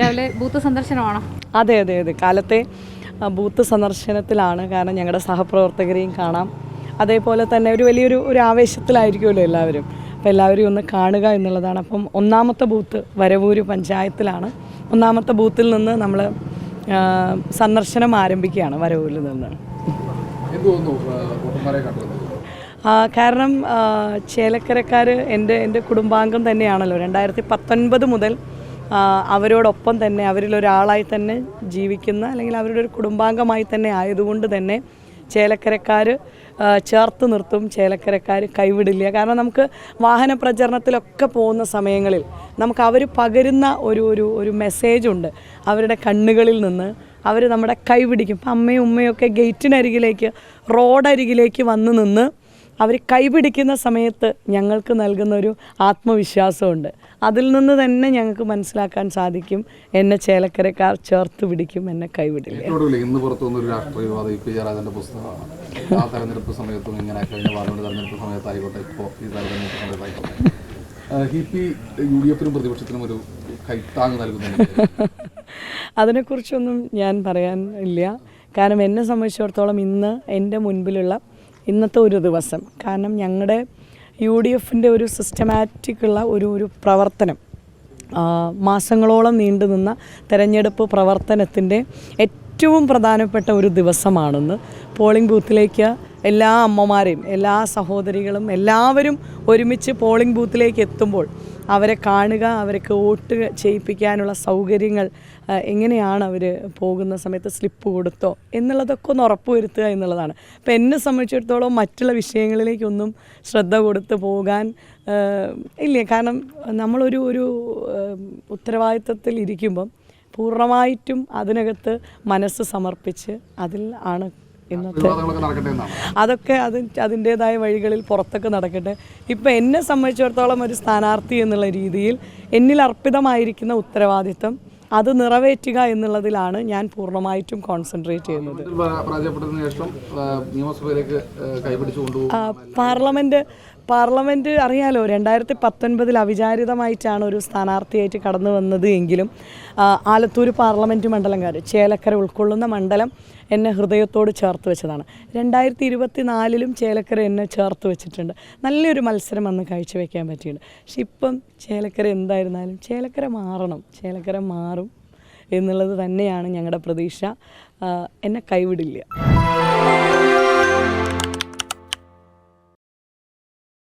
രാവിലെ ബൂത്ത് സന്ദർശനമാണോ? അതെ അതെ അതെ. കാലത്തെ ബൂത്ത് സന്ദർശനത്തിലാണ് കാരണം ഞങ്ങളുടെ സഹപ്രവർത്തകരെയും കാണാം. അതേപോലെ തന്നെ ഒരു വലിയൊരു ഒരു ആവേശത്തിലായിരിക്കുമല്ലോ എല്ലാവരും. അപ്പോൾ എല്ലാവരും ഒന്ന് കാണുക എന്നുള്ളതാണ്. അപ്പം ഒന്നാമത്തെ ബൂത്ത് വരവൂര് പഞ്ചായത്തിലാണ്. ഒന്നാമത്തെ ബൂത്തിൽ നിന്ന് നമ്മൾ സന്ദർശനം ആരംഭിക്കുകയാണ് വരവൂരിൽ നിന്ന്. കാരണം ചേലക്കരക്കാർ എന്റെ എന്റെ കുടുംബാംഗം തന്നെയാണല്ലോ. രണ്ടായിരത്തി പത്തൊൻപത് മുതൽ അവരോടൊപ്പം തന്നെ അവരിലൊരാളായി തന്നെ ജീവിക്കുന്ന അല്ലെങ്കിൽ അവരുടെ ഒരു കുടുംബാംഗമായി തന്നെ ആയതുകൊണ്ട് തന്നെ ചേലക്കരക്കാർ ചേർത്ത് നിർത്തും ചേലക്കരക്കാർ കൈവിടില്ല. കാരണം നമുക്ക് വാഹന പ്രചരണത്തിലൊക്കെ പോകുന്ന സമയങ്ങളിൽ നമുക്ക് അവർ പകരുന്ന ഒരു ഒരു ഒരു മെസ്സേജുണ്ട് അവരുടെ കണ്ണുകളിൽ നിന്ന് അവർ നമ്മുടെ കൈ പിടിക്കും. ഇപ്പം അമ്മയും ഉമ്മയൊക്കെ ഗേറ്റിനരികിലേക്ക് റോഡരികിലേക്ക് വന്ന് നിന്ന് അവർ കൈപിടിക്കുന്ന സമയത്ത് ഞങ്ങൾക്ക് നൽകുന്ന ഒരു ആത്മവിശ്വാസമുണ്ട്. അതിൽ നിന്ന് തന്നെ ഞങ്ങൾക്ക് മനസ്സിലാക്കാൻ സാധിക്കും എന്നെ ചേലക്കരക്കാർ ചേർത്ത് പിടിക്കും എന്നെ കൈവിടില്ല. ഇന്ന് പി ആ തെരഞ്ഞെടുപ്പ് സമയത്തും ഇങ്ങനെ കഴിഞ്ഞ പാർലമെന്റ് തെരഞ്ഞെടുപ്പ് സമയത്തായിക്കോട്ടെ ഇപ്പോൾ ഈ തെരഞ്ഞെടുപ്പ് സമയത്തായിക്കോട്ടെ. ആ, ഹി പി യു ഡി എഫിനും പ്രതിപക്ഷത്തിനും ഒരു കൈത്താങ് നൽകുന്നുണ്ട് അതിനെക്കുറിച്ചൊന്നും ഞാൻ പറയാൻ ഇല്ല. കാരണം എന്നെ സംബന്ധിച്ചിടത്തോളം ഇന്ന് എന്റെ മുൻപിലുള്ള ഇന്നത്തെ ഒരു ദിവസം. കാരണം ഞങ്ങളുടെ യു ഡി എഫിന്റെ ഒരു സിസ്റ്റമാറ്റിക്കുള്ള ഒരു ഒരു പ്രവർത്തനം മാസങ്ങളോളം നീണ്ടു നിന്ന തെരഞ്ഞെടുപ്പ് പ്രവർത്തനത്തിന്റെ ഏറ്റവും പ്രധാനപ്പെട്ട ഒരു ദിവസമാണെന്ന് പോളിംഗ് ബൂത്തിലേക്ക് എല്ലാ അമ്മമാരെയും എല്ലാ സഹോദരികളും എല്ലാവരും ഒരുമിച്ച് പോളിംഗ് ബൂത്തിലേക്ക് എത്തുമ്പോൾ അവരെ കാണുക അവർക്ക് വോട്ട് ചെയ്യിപ്പിക്കാനുള്ള സൗകര്യങ്ങൾ എങ്ങനെയാണ് അവർ പോകുന്ന സമയത്ത് സ്ലിപ്പ് കൊടുത്തോ എന്നുള്ളതൊക്കെ ഒന്ന് ഉറപ്പുവരുത്തുക എന്നുള്ളതാണ്. അപ്പോൾ എന്നെ സംബന്ധിച്ചിടത്തോളം മറ്റുള്ള വിഷയങ്ങളിലേക്കൊന്നും ശ്രദ്ധ കൊടുത്ത് പോകാൻ ഇല്ല. കാരണം നമ്മളൊരു ഒരു ഉത്തരവാദിത്വത്തിൽ ഇരിക്കുമ്പം പൂർണമായിട്ടും അതിനകത്ത് മനസ്സ് സമർപ്പിച്ച് അതിൽ ആണ് ഇന്നത്തെ അതൊക്കെ അത് അതിന്റെതായ വഴികളിൽ പുറത്തൊക്കെ നടക്കട്ടെ. ഇപ്പം എന്നെ സംബന്ധിച്ചിടത്തോളം ഒരു സ്ഥാനാർത്ഥി എന്നുള്ള രീതിയിൽ എന്നിൽ അർപ്പിതമായിരിക്കുന്ന ഉത്തരവാദിത്തം അത് നിറവേറ്റുക എന്നുള്ളതിലാണ് ഞാൻ പൂർണമായിട്ടും കോൺസെൻട്രേറ്റ് ചെയ്യുന്നത്. ഇതിൽ പാർലമെന്റ് അറിയാലോ രണ്ടായിരത്തി പത്തൊൻപതിൽ അവിചാരിതമായിട്ടാണ് ഒരു സ്ഥാനാർത്ഥിയായിട്ട് കടന്നു വന്നത് എങ്കിലും ആലത്തൂർ പാർലമെന്റ് മണ്ഡലംകാർ ചേലക്കര ഉൾക്കൊള്ളുന്ന മണ്ഡലം എന്നെ ഹൃദയത്തോട് ചേർത്ത് വെച്ചതാണ്. രണ്ടായിരത്തി ഇരുപത്തി നാലിലും ചേലക്കര എന്നെ ചേർത്ത് വെച്ചിട്ടുണ്ട്. നല്ലൊരു മത്സരം അന്ന് കാഴ്ചവെക്കാൻ പറ്റിയിട്ടുണ്ട്. പക്ഷെ ഇപ്പം ചേലക്കര എന്തായിരുന്നാലും ചേലക്കര മാറണം ചേലക്കര മാറും എന്നുള്ളത് തന്നെയാണ് ഞങ്ങളുടെ പ്രതീക്ഷ. എന്നെ കൈവിടില്ല.